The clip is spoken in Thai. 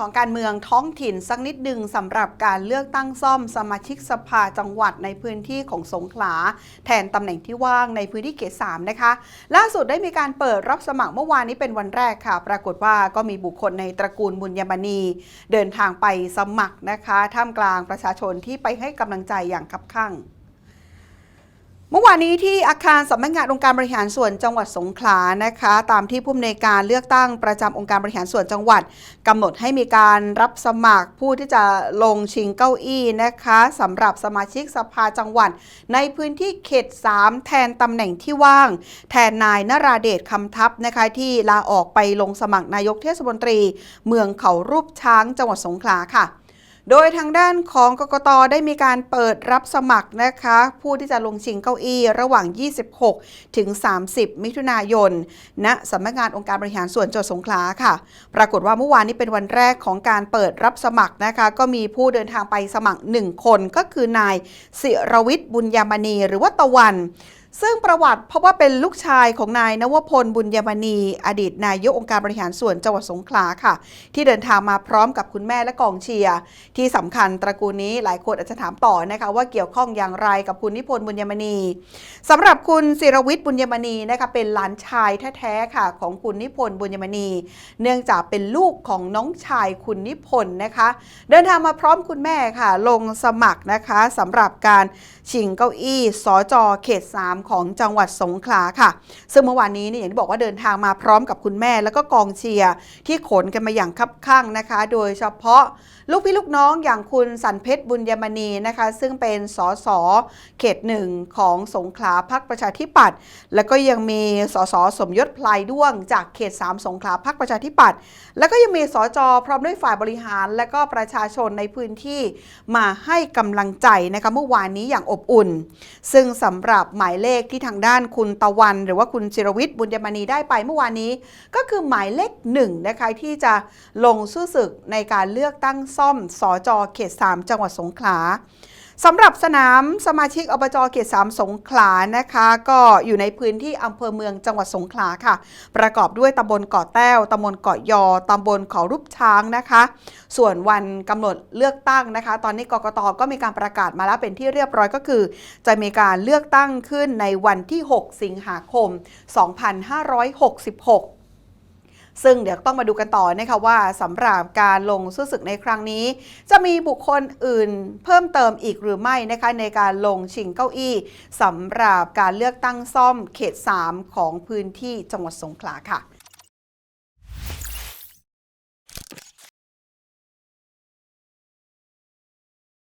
ของการเมืองท้องถิ่นสักนิดหนึ่งสำหรับการเลือกตั้งซ่อมสมาชิกสภาจังหวัดในพื้นที่ของสงขลา แทนตำแหน่งที่ว่างในพื้นที่เขต3นะคะ ล่าสุดได้มีการเปิดรับสมัครเมื่อวานนี้เป็นวันแรกค่ะ ปรากฏว่าก็มีบุคคลในตระกูลบุญยมณี เดินทางไปสมัครนะคะ ท่ามกลางประชาชนที่ไปให้กำลังใจอย่างคับคั่ง เมื่อวานนี้ที่อาคารสำนักงานองค์การบริหารส่วนจังหวัดสงขลานะคะ ตามที่ผู้อำนวยการเลือกตั้งประจำองค์การบริหารส่วนจังหวัดกำหนดให้มีการรับสมัครผู้ที่จะลงชิงเก้าอี้นะคะสำหรับสมาชิกสภาจังหวัด ในพื้นที่เขต 3 แทนตำแหน่งที่ว่าง แทนนายนราเดชคำทัพนะคะที่ลาออกไปลงสมัครนายกเทศมนตรี เมืองเขารูปช้างจังหวัดสงขลาค่ะ โดยทางด้านของกกตได้มีการเปิดรับสมัครนะคะ ผู้ที่จะลงชิงเก้าอี้ระหว่าง 26 ถึง 30 มิถุนายนณสำนักงานองค์การบริหารส่วนจังหวัดสงขลาค่ะ ปรากฏว่าเมื่อวานนี้เป็นวันแรกของการเปิดรับสมัครนะคะ ก็มีผู้เดินทางไปสมัคร 1 คนก็คือนายศิรวิทย์บุญยามณีหรือว่าตะวัน ซึ่งประวัติเพราะว่าเป็นลูกชายของนายนวพลบุญยมณี อดีตนายกองค์การบริหารส่วนจังหวัดสงขลาค่ะ ที่เดินทางมาพร้อมกับคุณแม่และกองเชียร์ที่สำคัญตระกูลนี้หลายคนอาจจะถามต่อนะคะว่าเกี่ยวข้องอย่างไรกับคุณนิพนธ์บุญยมณีสำหรับคุณศิรวิทย์บุญยมณีนะคะเป็นหลานชายแท้ๆค่ะของคุณนิพนธ์บุญยมณี เนื่องจากเป็นลูกของน้องชายคุณนิพนธ์นะคะ เดินทางมาพร้อมคุณแม่ค่ะ ลงสมัครนะคะสำหรับการชิงเก้าอี้สอจอเขต3ของจังหวัดสงขลาค่ะ ซึ่งเมื่อวานนี้เนี่ยอย่างที่บอกว่าเดินทางมาพร้อมกับคุณแม่ แล้วก็กองเชียร์ที่ขนกันมาอย่างคับข้างนะคะ โดยเฉพาะลูกพี่ลูกน้องอย่างคุณสันเพชรบุญยมณีนะคะ ซึ่งเป็นสสเขตหนึ่งของสงขลาพักประชาธิปัตย์แล้วก็ยังมีสสสมยศพลายด้วง จากเขต 3 สงขลาพักประชาธิปัตย์แล้วก็ยังมีสจพร้อมด้วยฝ่ายบริหาร และก็ประชาชนในพื้นที่มาให้กำลังใจนะคะเมื่อวานนี้อย่างอบอุ่น ซึ่งสำหรับหมายเลขที่ทางด้านคุณตะวัน หรือว่าคุณจิรวิทย์บุญยมณีได้ไปเมื่อวานนี้ ก็คือหมายเลขหนึ่งนะคะที่จะลงสู้ศึกในการเลือกตั้งซ่อมสอจอเขต 3 จังหวัดสงขลา สำหรับสนามสมาชิกอบจเขต3สงขลานะคะ ก็อยู่ในพื้นที่อำเภอเมืองจังหวัดสงขลาค่ะ ประกอบด้วยตำบลเกาะแต้วตำบลเกาะยอตำบลเขารูปช้างนะคะ ส่วนวันกำหนดเลือกตั้งนะคะ ตอนนี้กกตก็มีการประกาศมาแล้วเป็นที่เรียบร้อยก็คือ จะมีการเลือกตั้งขึ้นในวันที่ 6 สิงหาคม 2566 ซึ่งเดี๋ยวต้องมาดูกันต่อนะคะว่าสำหรับการลงสู้ศึกในครั้งนี้ จะมีบุคคลอื่นเพิ่มเติมอีกหรือไม่นะคะในการลงชิงเก้าอี้สำหรับการเลือกตั้งซ่อมเขต 3 ของพื้นที่จังหวัดสงขลาค่ะ